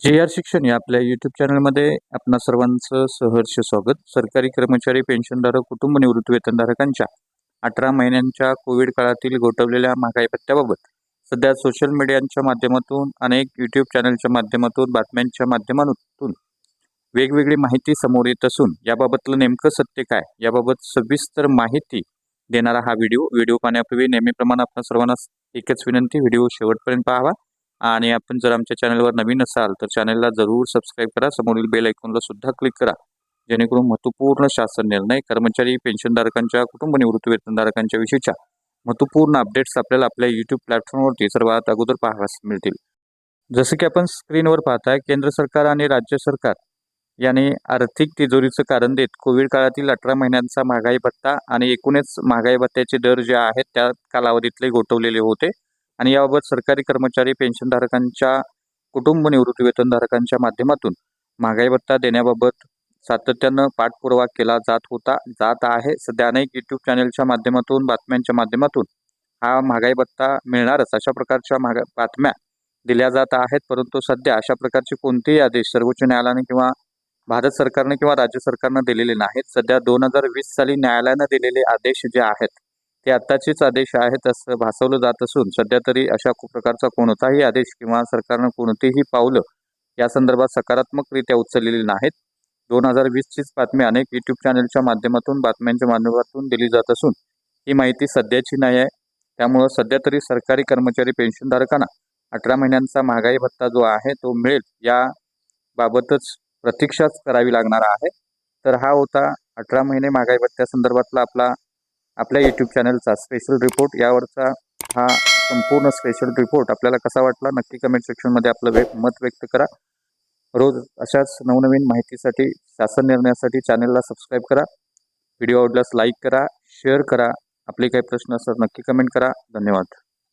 जे आर शिक्षण या आपल्या यूट्यूब चॅनलमध्ये आपणा सर्वांचं सहर्ष स्वागत. सरकारी कर्मचारी पेन्शनधारक कुटुंब निवृत्ती वेतनधारकांच्या अठरा महिन्यांच्या कोविड काळातील गोठवलेल्या महागाई भत्त्याबाबत सध्या सोशल मीडियाच्या माध्यमातून अनेक यूट्यूब चॅनलच्या माध्यमातून बातम्यांच्या माध्यमातून वेगवेगळी माहिती समोर येत असून याबाबतलं नेमकं सत्य काय? याबाबत सविस्तर माहिती देणारा हा व्हिडिओ. व्हिडिओ पाहण्यापूर्वी नेहमीप्रमाणे आपण सर्वांना एकच विनंती व्हिडिओ शेवटपर्यंत पाहावा. आणि आपण जर आमच्या चॅनलवर नवीन असाल तर चॅनलला जरूर सबस्क्राईब करा. समोरील बेल ऐकूनला सुद्धा क्लिक करा. जेणेकरून महत्त्वपूर्ण शासन निर्णय कर्मचारी पेन्शनधारकांच्या कुटुंब निवृत्ती वेतनधारकांच्या विषयीच्या महत्त्वपूर्ण अपडेट्स आपल्याला आपल्या यूट्यूब प्लॅटफॉर्मवरती सर्वात अगोदर पाहायला मिळतील. जसं की आपण स्क्रीनवर पाहताय केंद्र सरकार आणि राज्य सरकार यांनी आर्थिक तिजोरीचं कारण देत कोविड काळातील अठरा महिन्यांचा महागाई भत्ता आणि एकूणच महागाई भत्त्याचे दर जे आहेत त्या कालावधीतले गोठवलेले होते. आणि याबाबत सरकारी कर्मचारी पेन्शनधारकांच्या कुटुंब निवृत्ती वेतनधारकांच्या माध्यमातून महागाई भत्ता देण्याबाबत सातत्यानं पाठपुरावा केला जात होता जात आहे. सध्या अनेक यूट्यूब चॅनलच्या माध्यमातून बातम्यांच्या माध्यमातून हा महागाई भत्ता मिळणारच. अशा प्रकारच्या महागा बातम्या दिल्या जात आहेत. परंतु सध्या अशा प्रकारचे कोणतेही आदेश सर्वोच्च न्यायालयाने किंवा भारत सरकारने किंवा राज्य सरकारनं दिलेले नाहीत. सध्या दोन हजार वीस साली न्यायालयानं दिलेले आदेश जे आहेत ते आत्ताचेच आदेश आहेत असं भासवलं जात असून सध्या तरी अशा प्रकारचा कोणताही आदेश किंवा सरकारनं कोणतेही पावलं या संदर्भात सकारात्मकरित्या उचललेली नाहीत. दोन हजार वीसचीच बातमी अनेक यूट्यूब चॅनलच्या माध्यमातून बातम्यांच्या माध्यमातून दिली जात असून ही माहिती सध्याची नाही आहे. त्यामुळं सध्या तरी सरकारी कर्मचारी पेन्शनधारकांना अठरा महिन्यांचा महागाई भत्ता जो आहे तो मिळेल या बाबतच प्रतीक्षाच करावी लागणार आहे. तर हा होता अठरा महिने महागाई भत्त्यासंदर्भातला आपला आपल्या यूट्यूब चॅनलचा स्पेशल रिपोर्ट यावरचा हा संपूर्ण स्पेशल रिपोर्ट आपल्याला कसा वाटला नक्की कमेंट सेक्शनमध्ये आपलं वे मत व्यक्त करा. रोज अशाच नवनवीन माहितीसाठी शासन निर्णयासाठी चॅनलला सबस्क्राईब करा. व्हिडिओ आवडल्यास लाईक करा शेअर करा. आपले काही प्रश्न असतात नक्की कमेंट करा. धन्यवाद.